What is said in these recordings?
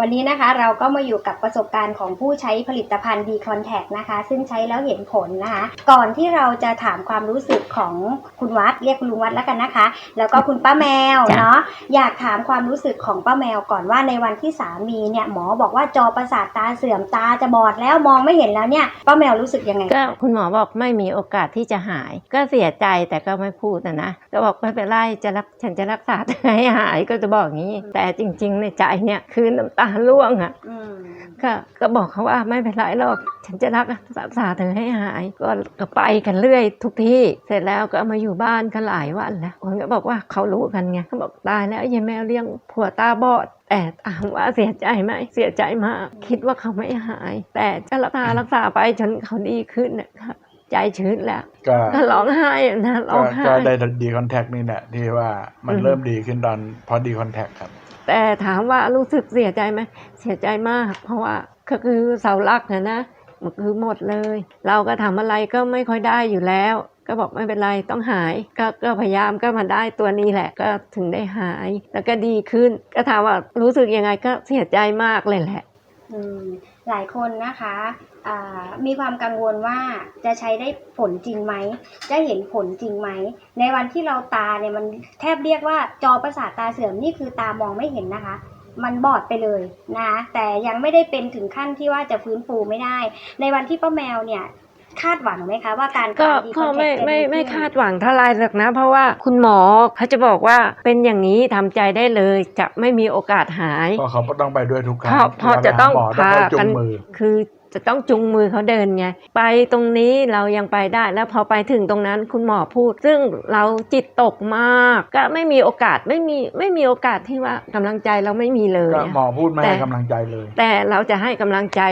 วันนี้นะคะเราก็มาอยู่กับประสบการณ์ของผู้ใช้ผลิตภัณฑ์ D Contact นะคะ ซึ่งใช้แล้วเห็นผลนะคะ ก่อนที่เราจะถามความรู้สึกของคุณวัดเรียกคุณลุงวัดแล้วกันนะคะ แล้วก็คุณป้าแมวจ้ะเนาะอยากถามความรู้สึกของป้าแมวก่อนว่าในวันที่สามีเนี่ยหมอบอกว่าจอประสาทตาเสื่อมตาจะบอดแล้วมองไม่เห็นแล้วเนี่ยป้าแมวรู้สึกยังไงก็คุณหมอบอกไม่มีโอกาสที่จะหาย ก็เสียใจแต่ก็ไม่พูดนะนะก็บอกไม่เป็นไรจะรักฉันจะรักษาเธอให้หายก็จะบอกอย่างนี้ แต่จริง ๆ ในใจเนี่ยคือน้ำตาร่วงอะอืมก็ก็บอกเขาว่าไม่เป็นไรหรอกฉันจะรักรักษาเธอให้หาย ก็ก็ไปกันเรื่อยทุกที่ เสร็จแล้วก็มาอยู่บ้านกันหลายวันแล้วคนก็บอกว่าเขารู้กันไงเขาบอกตายแล้วยายแมวเลี้ยงผัวตาบอดแต่ถามว่าเสียใจไหมเสียใจมากคิดว่าเขาไม่หาย แต่จะรักษารักษาไปจนเขาดีขึ้นนะคะใจชื้นแล้วก็ก็ร้องไห้อะนะร้ก็องไห้ก็ได้ดีคอนแทคนี่แหละที่ว่ามันอืมเริ่มดีขึ้นตอนพอดีคอนแทคครับ แต่ถามว่ารู้สึกเสียใจไหมเสียใจมาก เพราะว่าก็คือเสาหลักนะนะมันคือหมดเลย เราก็ทำอะไรก็ไม่ค่อยได้อยู่แล้ว ก็บอกไม่เป็นไรต้องหายก็ก็พยายามก็มาได้ตัวนี้แหละก็ถึงได้หาย แล้วก็ดีขึ้น ก็ถามว่ารู้สึกยังไงก็เสียใจมากเลยแหละ หลายคนนะคะมีความกังวลว่าจะใช้ได้ผลจริงไหม จะเห็นผลจริงไหม ในวันที่เราตาเนี่ยมันแทบเรียกว่าจอประสาทตาเสื่อมนี่คือตามองไม่เห็นนะคะ มันบอดไปเลยนะ แต่ยังไม่ได้เป็นถึงขั้นที่ว่าจะฟื้นฟูไม่ได้ ในวันที่ป้าแมวเนี่ย คาดหวังไหมคะว่าการก็ทานก็ไม่ Decontact จะไม่ดีไม่ขึ้นคาดหวังเท่าไรหรอกนะ เพราะว่าคุณหมอเขาจะบอกว่าเป็นอย่างนี้ทำใจได้เลยจะไม่มีโอกาสหายเพราะเขาก็ต้องไปด้วยทุกครั้งเพราะเพราะจะต้องเวลไปหาหมอต้องพาคอยจุกันงมือคือจะต้องจุงมือเขาเดินไง ไปตรงนี้เรายังไปได้แล้วพอไปถึงตรงนั้นคุณหมอพูด ซึ่งเราจิตตกมาก ก็ไม่มีโอกาสไม่มีไม่มีโอกาสที่ว่ากำลังใจเราไม่มีเลยก็อะหมอพูดไม่แต่ให้กำลังใจเลย แต่เราจะให้กำลังใจ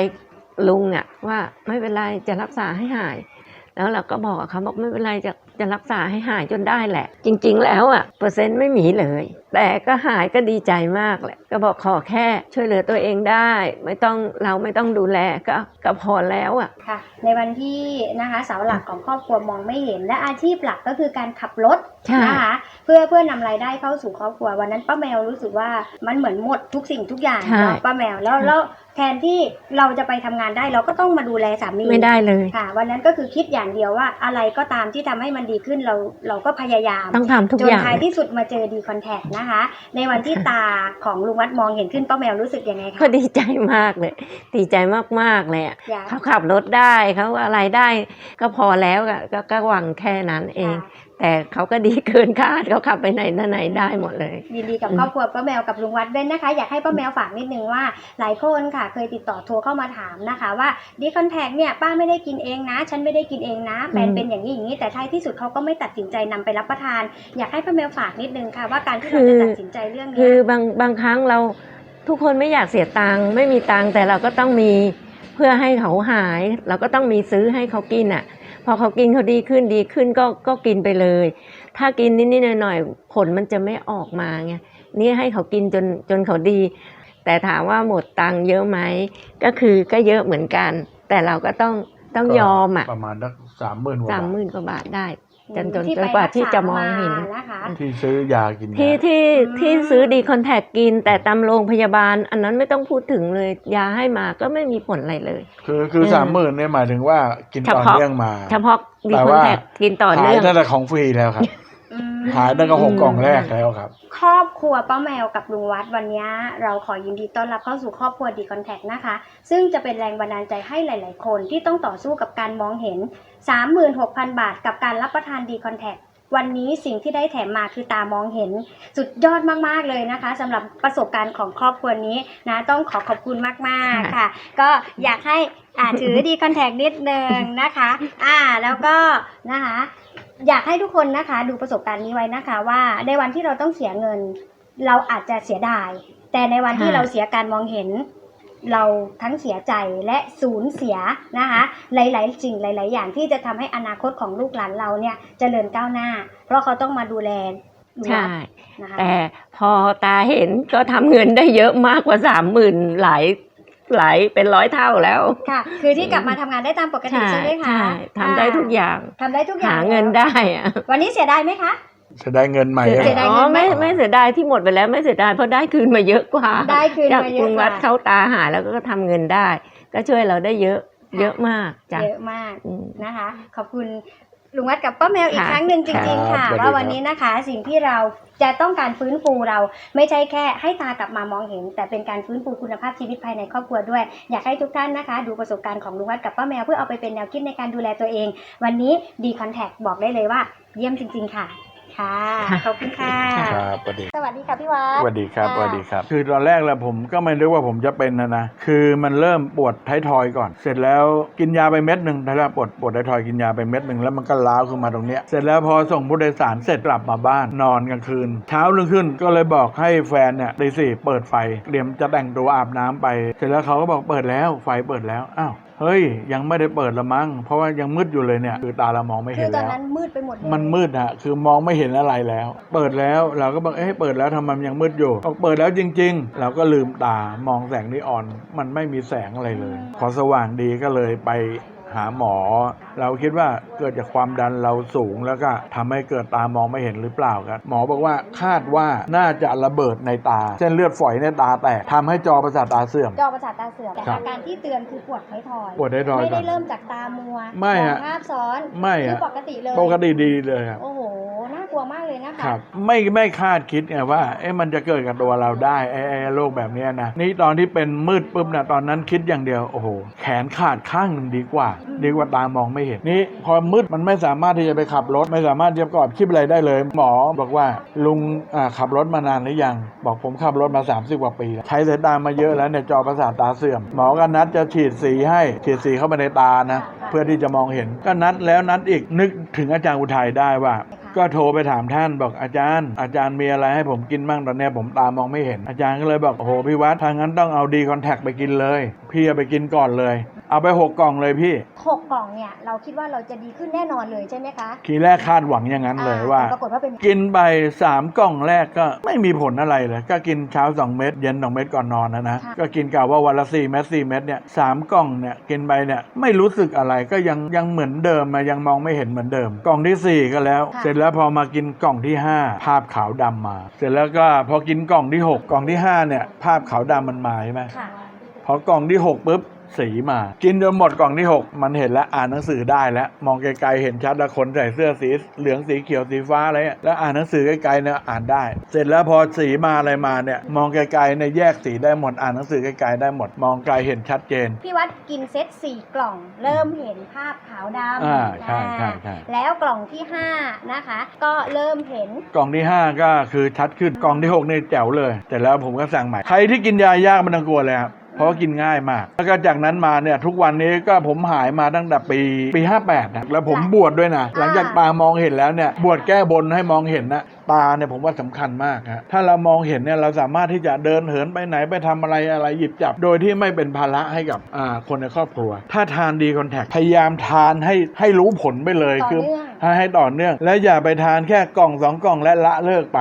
ลุงอะว่าไม่เป็นไรจะรักษาให้หาย แล้วเราก็บอกกับเขาบอกไม่เป็นไรจะจะรักษาให้หายจนได้แหละ จริง ๆ แล้วอะเปอร์เซ็นต์ไม่มีเลย แต่ก็หายก็ดีใจมากแหละ ก็บอกขอแค่ช่วยเหลือตัวเองได้ ไม่ต้องเราไม่ต้องดูแลก็ก็พอแล้วอะค่ะ ในวันที่นะคะเสาหลักของครอบครัวมองไม่เห็นและอาชีพหลักก็คือการขับรถใช่นะคะเพื่อเพื่อนำรายได้เข้าสู่ครอบครัววันนั้นป้าแมวรู้สึกว่ามันเหมือนหมดทุกสิ่งทุกอย่างใช่เนาะป้าแมวแล้วแล้ว แทนที่เราจะไปทำงานได้เราก็ต้องมาดูแลสามีไม่ได้เลยค่ะ วันนั้นก็คือคิดอย่างเดียวว่าอะไรก็ตามที่ทำให้มันดีขึ้นเราเราก็พยายามต้องทำทุกจนอย่างท้ายที่สุดมาเจอดีคอนแทคนะคะ ในวันที่ตาของลุงวัดมองเห็นขึ้นป้าแมวรู้สึกยังไงก็คะดีใจมากเลย ดีใจมากๆเลยอะอยากเขาขับรถได้เขาอะไรได้ ก็พอแล้วอะก็ก็หวังแค่นั้นเองค่ะแต่เขาก็ดีเกินคาดเขาขับไปไหนมาไหนได้หมดเลย ยินดีกับอืมครอบครัวป้าแมวกับลุงวัดด้วยนะคะ อยากให้ป้าแมวฝากนิดนึงว่า หลายคนค่ะ เคยติดต่อโทรเข้ามาถามนะคะ ว่าดีคอนแทคเนี่ยป้าไม่ได้กินเองนะ ฉันไม่ได้กินเองนะแฟนเป็นอย่างนี้อย่างนี้แต่ท้ายที่สุดเขาก็ไม่ตัดสินใจนำไปรับประทาน อยากให้ป้าแมวฝากนิดนึงค่ะ ว่าการที่เราจะตัดสินใจเรื่องคืเนี้อยบางบางครั้งเราทุกคนไม่อยากเสียตังค์ไม่มีตังค์แต่เราก็ต้องมีเพื่อให้เขาหาย เราก็ต้องมีซื้อให้เขากินอะ พอเขากินเขาดีขึ้นดีขึ้นก็ก็กินไปเลย ถ้ากินนิดๆหน่อยๆผลมันจะไม่ออกมาไงนี่ให้เขากินจนจนเขาดี แต่ถามว่าหมดตังค์เยอะไหมก็คือก็เยอะเหมือนกัน แต่เราก็ต้องต้องยอมอะประมาณสักสามหมื่นกว่าสามบาทหมื่นกว่าบาทได้ จนจนที่จนไปกว่ารัษที่จะมองเห็นานะคะที่ซื้อยากินยาที่ที่อืมที่ซื้อดีคอนแทคกิน แต่ตามโรงพยาบาล อันนั้นไม่ต้องพูดถึงเลยยาให้มาก็ไม่มีผลอะไรเลย คือคือเออสามหมื่นเนี่ยหมายถึงว่ากินเฉต่อพาะเนื่องมา เฉพาะดีแต่คอนว่าแทคกินต่อหายเนื่องตั้งแต่ของฟรีแล้วครับอืม หายตั้งแต่หกกล่องแรกแล้วครับ ครอบครัวป้าแมวกับลุงวัดวันนี้เราขอยินดีต้อนรับเข้าสู่ครอบครัวดีคอนแทคนะคะ ซึ่งจะเป็นแรงบันดาลใจให้หลาย ๆ คนที่ต้องต่อสู้กับการมองเห็น 36,000 บาทกับการรับประทานดีคอนแทควันนี้สิ่งที่ได้แถมมาคือตามองเห็น สุดยอดมาก ๆ เลยนะคะสำหรับประสบการณ์ของครอบครัวนี้นะต้องขอขอบคุณมาก ๆ ค่ะ ก็อยากให้อ่าถือดีคอนแทคนิดนึงนะคะ อ่าแล้วก็นะคะ อยากให้ทุกคนนะคะ ดูประสบการณ์นี้ไว้นะคะ ว่าในวันที่เราต้องเสียเงิน เราอาจจะเสียดาย แต่ในวันที่ค่ะเราเสียการมองเห็น เราทั้งเสียใจและสูญเสียนะคะ หลาย ๆ สิ่งหลาย ๆ อย่างที่จะทำให้อนาคตของลูกหลานเราเนี่ยเจริญก้าวหน้า เพราะเขาต้องมาดูแลลูกใช่นะคะแต่พอตาเห็นก็ทำเงินได้เยอะมากกว่าสามหมื่นหลาย หลายเป็นร้อยเท่าแล้ว ค่ะ คือที่กลับมาทำงานได้ตามปกติใช่ใช่ไหมคะใช่ทำได้ทุกอย่างทำได้ทุกอย่าหางเงินได้อะวันนี้เสียดายไหมคะจะได้เงินใหม่เสียดายอ๋อไม่ไม่เสียดายที่หมดไปแล้วไม่เสียดายเพราะได้คืนมาเยอะกว่าได้คืนจากมาเยกรุอะงกวัว่าดเข้าตาหาแล้วก็ทำเงินได้ ก็ช่วยเราได้เยอะเยอะมากจ้ะเยอะมากอืมนะคะ ขอบคุณ ลุงวัดกับป้าแมวอีกค่ะครั้งหนึ่งจริงๆค่ะครับสวัสดีว่าครับวันนี้นะคะสิ่งที่เราจะต้องการฟื้นฟูเราไม่ใช่แค่ให้ตากลับมามองเห็น แต่เป็นการฟื้นฟูคุณภาพชีวิตภายในครอบครัวด้วย อยากให้ทุกท่านนะคะ ดูประสบการณ์ของลุงวัดกับป้าแมวเพื่อเอาไปเป็นแนวคิดในการดูแลตัวเอง วันนี้ดีคอนแทคบอกได้เลยว่า เยี่ยมจริง ๆ ค่ะ ค่ะค่ะ ขอบคุณค่ะ ครับสวัสดีสวัสดีค่ะพี่วัด สวัสดีครับค่ะสวัสดีครับ คือตอนแรกแล้วผมก็ไม่รู้ว่าผมจะเป็นนะนะ คือมันเริ่มปวดท้ายทอยก่อน เสร็จแล้วกินยาไปเม็ดหนึ่งถ้าปวดปวดท้ายทอยกินยาไปเม็ดหนึ่งแล้วมันก็ล้าวขึ้นมาตรงเนี้ย เสร็จแล้วพอส่งผู้โดยสารเสร็จกลับมาบ้านนอนกลางคืน เช้ารุ่งขึ้นก็เลยบอกให้แฟนเนี่ยตีสี่เปิดไฟเตรียมจะแต่งตัวอาบน้ำไป เสร็จแล้วเขาก็บอกเปิดแล้วไฟเปิดแล้ว อ้าว เฮ้ย ยังไม่ได้เปิดละมั้งเพราะว่ายังมืดอยู่เลยเนี่ย คือตาเรามองไม่คืเห็อนตอนแล้วนั้นมืดไปหมดเลยมันมืดอะคือมองไม่เห็นอะไรแล้ว เปิดแล้วเราก็บอกเอ๊ะเปิดแล้วทำไมมันยังมืดอยู่บอกเปิดแล้วจริง ๆ เราก็ลืมตามองแสงนีออน มันไม่มีแสงอะไรเลย พอสว่างดีก็เลยไป หาหมอ เราคิดว่าเกิดจากความดันเราสูงแล้วก็ทำให้เกิดตามองไม่เห็นหรือเปล่าครับหมอบอกว่าคาดว่าน่าจะระเบิดในตา เส้นเลือดฝอยในตาแตกทำให้จอประสาทตาเสื่อม จอประสาทตาเสื่อมแต่ครับอาการที่เตือนคือปวดท้ายทอยปวดท้ายทอยไม่ก่อได้นเริ่มจากตามัวไม่มฮะองภาพซ้อนไม่คืออะปกติเลยปกติดีเลยครับโอ้โหน่ากลัวมากเลยนะคะครับไม่ไม่คาดคิดไงว่าเอ๊ะมันจะเกิดกับตัวเราได้ไอ้ไอ้โรคแบบเนี้ยนะนี่ตอนที่เป็นมืดปุ๊บนะตอนนั้นคิดอย่างเดียวโอ้โหแขนขาดข้างหนึ่งดีกว่าดีกว่าตามองไม่เห็นนี่พอมืดมันไม่สามารถที่จะไปขับรถ ไม่สามารถที่จะประกอบคลิปอะไรได้เลย หมอบอกว่าลุงอ่าขับรถมานานหรือยัง บอกผมขับรถมา 30 กว่าปีแล้วใช้สายตามาเยอะแล้วเนี่ยจอประสาทตาเสื่อม หมอก็นัดจะฉีดสีให้ฉีดสีเข้าไปในตานะ เพื่อที่จะมองเห็น ก็นัดแล้วนัดอีกนึกถึงอาจารย์อุทัยได้ว่าก็โทรไปถามท่านบอกอาจารย์ อาจารย์มีอะไรให้ผมกินบ้างตอนเนี้ยผมตามองไม่เห็นอาจารย์ก็เลยบอกโอ้โหพี่วัดถ้างั้นต้องเอาดีคอนแทคไปกินเลย พี่เอาไปกินก่อนเลย เอาไปหกกล่องเลยพี่ หกกล่องเนี่ยเราคิดว่าเราจะดีขึ้นแน่นอนเลยใช่ไหมคะทีแรกคาดหวังอย่างนั้นเลยอ่ว่า แต่ปรากฏว่าเป็นกินไปสามกล่องแรกก็ไม่มีผลอะไรเลย ก็กินเช้า 2 เม็ดเย็น 2 เม็ดก่อนนอนนะนะค่ะก็กินกะว่าวันละ4เม็ด4เม็ดเนี่ยสามกล่องเนี่ยกินไปเนี่ยไม่รู้สึกอะไรก็ยังยังเหมือนเดิมมายังมองไม่เห็นเหมือนเดิม กล่องทีสี่4 ก็แล้ว เสร็จแล้วพอมากินกล่องที่ 5 ภาพขาวดำมา เสร็จแล้วก็พอกินกล่องที่ 6 กล่องที่5เนี่ยภาพขาวดำมันมาใช่ไหม ค่ะ พอกล่องที่6ปุ๊บสีมา กินจนหมดกล่องที่ 6 มันเห็นแล้วอ่านหนังสือได้แล้ว มองไกลๆเห็นชัดแล้วคนใส่เสื้อสีเหลืองสีเขียวสีฟ้าอะไรเนี่ยแล้วอ่านหนังสือไกลๆเนี่ยอ่านได้ เสร็จแล้วพอสีมาอะไรมาเนี่ยมองไกลๆเนี่ยแยกสีได้หมดอ่านหนังสือไกลๆได้หมด มองไกลเห็นชัดเจน พี่วัดกินเซตสี่กล่อง เริ่มเห็นภาพขาวดำอ่าใช่ใช่อ่าใช่แล้วกล่องที่ห้านะคะก็เริ่มเห็นกล่องที่ 5 ก็คือชัดขึ้นกล่องที่6นี่แจ๋วเลย แต่แล้วผมก็สั่งใหม่ใครที่กินยายากไมันต้องกลัวเลยครับ เพราะว่ากินง่ายมาก แล้วก็จากนั้นมาเนี่ยทุกวันนี้ก็ผมหายมาตั้งแต่ปีปี58นะแล้วผมบวชดด้วยนะ หลังจากตามองเห็นแล้วเนี่ยบวชแก้บนให้มองเห็นนะตาเนี่ยผมว่าสำคัญมากฮะถ้าเรามองเห็นเนี่ยเราสามารถที่จะเดินเหินไปไหนไปทำอะไรอะไรหยิบจับ โดยที่ไม่เป็นภาระให้กับอ่าคนในครอบครัว ถ้าทานดีคอนแทคพยายามทานให้ให้รู้ผลไปเลยต่อคือเนื่องให้ให้ต่อเนื่อง และอย่าไปทานแค่กล่องสองกล่องและละเลิกไป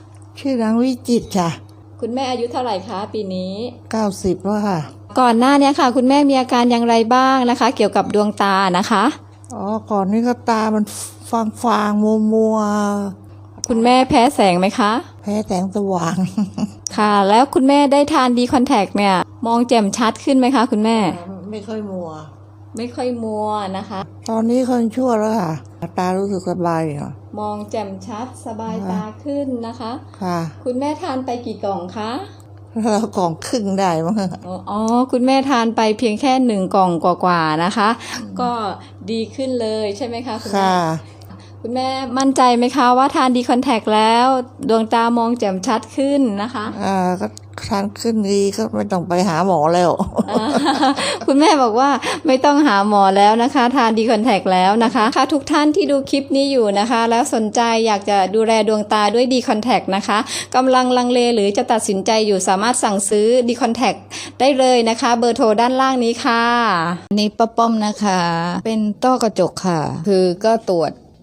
ชื่อนางวิจิตรค่ะ คุณแม่อายุเท่าไหร่คะปีนี้เก้าสิบแล้วค่ะ ก่อนหน้าเนี้ค่ะ คุณแม่มีอาการอย่างไรบ้างนะคะ เกี่ยวกับดวงตานะคะ อ๋อก่อนนี้ก็ตามันฟางฟางมัวมัวคุณแม่แพ้แสงไหมคะๆแพ้แสงสว่าง ค่ะ แล้วคุณแม่ได้ทานดีคอนแทคเนี่ย มองแจ่มชัดขึ้นไหมคะ คุณแม่ ไม่ค่อยมัว ไม่ค่อยมัวนะคะ ตอนนี้คนชั่วแล้วค่ะ ตารู้สึกสบายอะมองแจ่มชัดสบายตาขึ้นนะคะ ค่ะ คุณแม่ทานไปกี่กล่องคะแล้วกล่องครึ่งได้มั้งอ๋ออ๋อ คุณแม่ทานไปเพียงแค่หนึ่งกล่องกว่าๆนะคะ ก็ดีขึ้นเลยใช่ไหมคะคุณแม่ค่ะคุณแม่มั่นใจไหมคะว่าทานดีคอนแทคแล้ว ดวงตามองแจ่มชัดขึ้นนะคะ อ่าก็ ทานขึ้นดีก็ไม่ต้องไปหาหมอแล้วอ่าคุณแม่บอกว่าไม่ต้องหาหมอแล้วนะคะ ทานดีคอนแทคแล้วนะคะค่ะทุกท่านที่ดูคลิปนี้อยู่นะคะ แล้วสนใจอยากจะดูแลดวงตาด้วยดีคอนแทคนะคะกำลังลังเลหรือจะตัดสินใจอยู่สามารถสั่งซื้อดีคอนแทคได้เลยนะคะ เบอร์โทรด้านล่างนี้ค่ะนี่ป้าป้อมนะคะ เป็นต้อกระจกค่ะ คือก็ตรวจ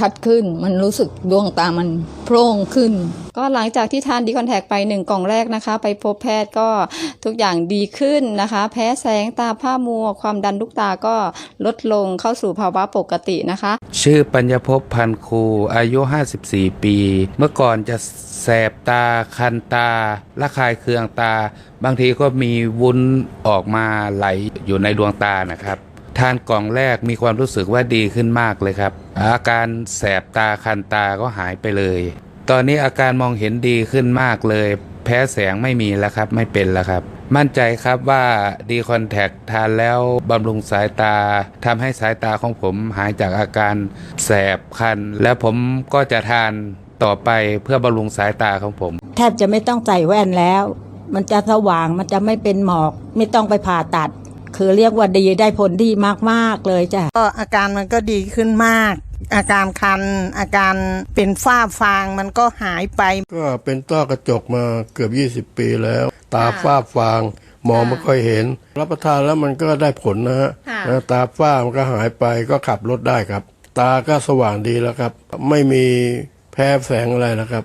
ชัดขึ้น มันรู้สึกดวงตามันโพร่งขึ้น ก็หลังจากที่ทานดีคอนแทคไปหนึ่งกล่องแรกนะคะ ไปพบแพทย์ก็ทุกอย่างดีขึ้นนะคะ แพ้แสงตาผ้ามัว ความดันลูกตาก็ลดลงเข้าสู่ภาวะปกตินะคะ ชื่อปัญญภพพันครูอายุ 54 ปี เมื่อก่อนจะแสบตาคันตาระคายเคืองตา บางทีก็มีวุ้นออกมาไหลอยู่ในดวงตานะครับ ทานกล่องแรกมีความรู้สึกว่าดีขึ้นมากเลยครับ อาการแสบตาคันตาก็หายไปเลย ตอนนี้อาการมองเห็นดีขึ้นมากเลย แพ้แสงไม่มีแล้วครับ ไม่เป็นแล้วครับ มั่นใจครับว่าดีคอนแทคทานแล้วบำรุงสายตาทำให้สายตาของผมหายจากอาการแสบคัน และผมก็จะทานต่อไปเพื่อบำรุงสายตาของผม แทบจะไม่ต้องใส่แว่นแล้ว มันจะสว่างมันจะไม่เป็นหมอก ไม่ต้องไปผ่าตัด คือเรียกว่าดีได้ผลดีมาก ๆ เลยจ้ะ ก็อาการมันก็ดีขึ้นมาก อาการคัน อาการเป็นฝ้าฟางมันก็หายไป ก็เป็นต้อกระจกมาเกือบ 20 ปีแล้ว ตาฝ้าฟางมองไม่ค่อยเห็น รับประทานแล้วมันก็ได้ผลนะฮะค่ะนะตาฝ้ามันก็หายไปก็ขับรถได้ครับ ตาก็สว่างดีแล้วครับ ไม่มีแพ้แสงอะไรแล้วครับ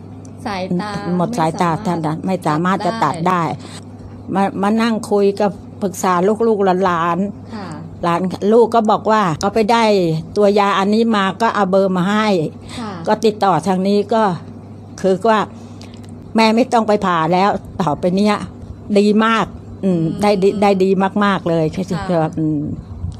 สายตาหมดสายตาท่านนะไม่สามารถจะตัดได้ มามานั่งคุยกับปรึกษาลูกๆหลานค่ะๆหลานลูกก็บอกว่าก็ไปได้ตัวยาอันนี้มาก็เอาเบอร์มาให้ค่ะก็ติดต่อทางนี้ก็คือว่า แม่ไม่ต้องไปผ่าแล้ว ต่อไปเนี้ย ดีมาก อืมได้ดีได้ดีมาก ๆ เลยคือคือว่าอืม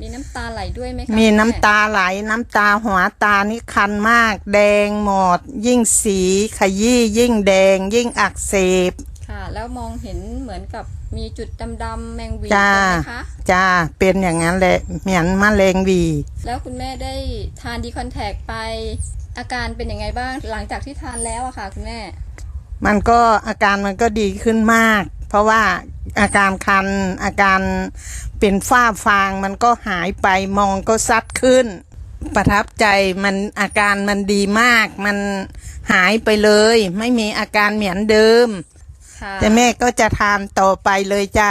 มีน้ำตาไหลด้วยไหมคะมีน้ำตาไหลน้ำตาหัวตานี่คันมาก แดงหมด ยิ่งสีขยี้ยิ่งแดง ยิ่งอักเสบค่ะ แล้วมองเห็นเหมือนกับมีจุดดำๆแมงวีจ้าเป็นไหมคะ จ้าเป็นอย่างนั้นแหละเหมือนมะเร็งหวี แล้วคุณแม่ได้ทานดีคอนแทคไป อาการเป็นยังไงบ้างหลังจากที่ทานแล้วอะค่ะ คุณแม่ มันก็อาการมันก็ดีขึ้นมาก เพราะว่าอาการคัน อาการเป็นฝ้าฟางมันก็หายไปมองก็ซัดขึ้น ประทับใจมันอาการมันดีมาก มันหายไปเลย ไม่มีอาการเหมือนเดิมค่ะแต่แม่ก็จะทานต่อไปเลยจ้า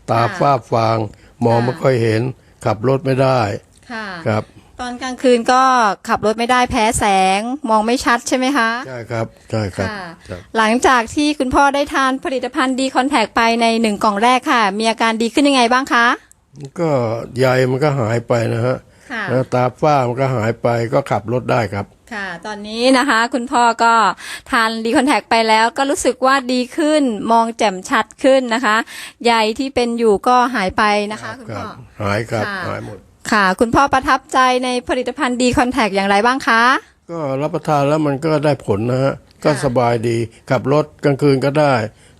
ตาค่ะฝ้าฟาง มองค่ะไม่ค่อยเห็น ขับรถไม่ได้ค่ะครับ ตอนกลางคืนก็ขับรถไม่ได้แพ้แสง มองไม่ชัดใช่ไหมคะใช่ครับใช่ครับ ค่ะครับหลังจากที่คุณพ่อได้ทานผลิตภัณฑ์ดีคอนแทคไปในหนึ่งกล่องแรกค่ะ มีอาการดีขึ้นยังไงบ้างคะก็ใยมันก็หายไปนะฮะค่ะ แล้วตาฝ้ามันก็หายไปก็ขับรถได้ครับ ค่ะ ตอนนี้นะคะ คุณพ่อก็ทานดีคอนแทคไปแล้วก็รู้สึกว่าดีขึ้นมองแจ่มชัดขึ้นนะคะ ใยที่เป็นอยู่ก็หายไปนะคะ คุณครัพ่อบหายครับค่ะ หายหมด ค่ะ คุณพ่อประทับใจในผลิตภัณฑ์ดีคอนแทคอย่างไรบ้างคะ ก็รับประทานแล้วมันก็ได้ผลนะฮะก็ค่ะสบายดีขับรถกลางคืนก็ได้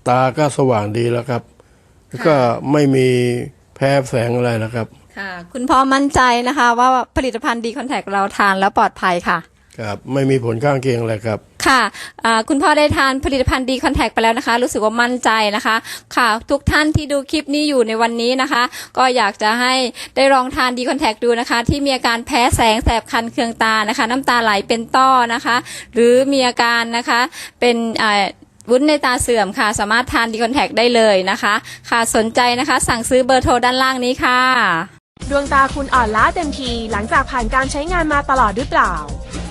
ตาก็สว่างดีแล้วครับค่ะก็ไม่มีแพ้แสงอะไรนะครับ ค่ะ คุณพ่อมั่นใจนะคะ ว่าผลิตภัณฑ์ดีคอนแทคเราทานแล้วปลอดภัยค่ะ ครับไม่มีผลข้างเคียงอะไรครับ ค่ะอ่าคุณพ่อได้ทานผลิตภัณฑ์ดีคอนแทคไปแล้วนะคะ รู้สึกว่ามั่นใจนะคะ ค่ะ ทุกท่านที่ดูคลิปนี้อยู่ในวันนี้นะคะ ก็อยากจะให้ได้ลองทานดีคอนแทคดูนะคะ ที่มีอาการแพ้แสงแสบคันเคืองตานะคะ น้ำตาไหลเป็นต้อนะคะ หรือมีอาการนะคะเป็นอ่าวุ้นในตาเสื่อมค่ะ สามารถทานดีคอนแทคได้เลยนะคะ ค่ะสนใจนะคะ สั่งซื้อเบอร์โทรด้านล่างนี้ค่ะ ดวงตาคุณอ่อนล้าเต็มทีหลังจากผ่านการใช้งานมาตลอดหรือเปล่า